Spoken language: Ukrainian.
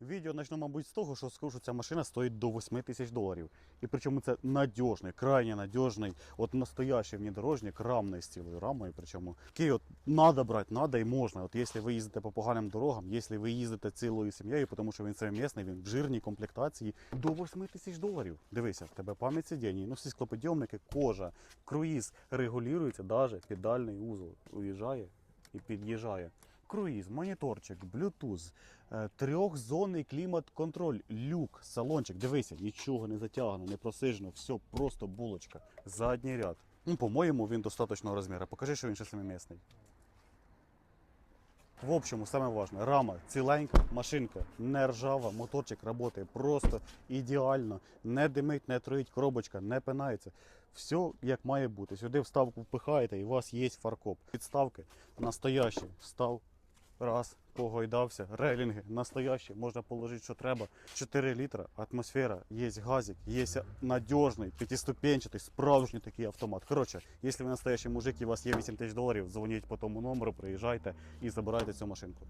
Відео почну, мабуть, з того, що скажу, що ця машина стоїть до 8 тисяч доларів. І причому це надіжний, крайне надіжний, от настоящий внедорожник, рамний з цілою рамою. Причому який от надо брати, надо і можна. От якщо ви їздите по поганим дорогам, якщо ви їздите цілою сім'єю, тому що він семимісний, він в жирній комплектації, до 8 тисяч доларів. Дивися, в тебе пам'ять сидіння, ну всі склоподйомники, кожа, круїз регулюється, навіть педальний узол уїжджає і під'їжджає. Круїз, моніторчик, блютуз, е, трьохзонний клімат-контроль, люк, салончик. Дивися, нічого не затягано, не просижено, все просто булочка. Задній ряд. Ну, по-моєму, він достатньо розміру. Покажи, що він ще семимісний. В общем, саме важне, рама ціленька, машинка не ржава, моторчик працює просто ідеально, не димить, не троїть, коробочка не пинається. Все як має бути. Сюди вставку впихаєте і у вас є фаркоп. Підставки настоящі. Встав, раз, погойдався, рейлінги настоящі, можна положити, що треба. 4 літра, атмосфера, є газик, є надіжний, п'ятиступенчатий, справжній такий автомат. Коротше, якщо ви настоящий мужик і у вас є 8 тисяч доларів, дзвоніть по тому номеру, приїжджайте і забирайте цю машинку.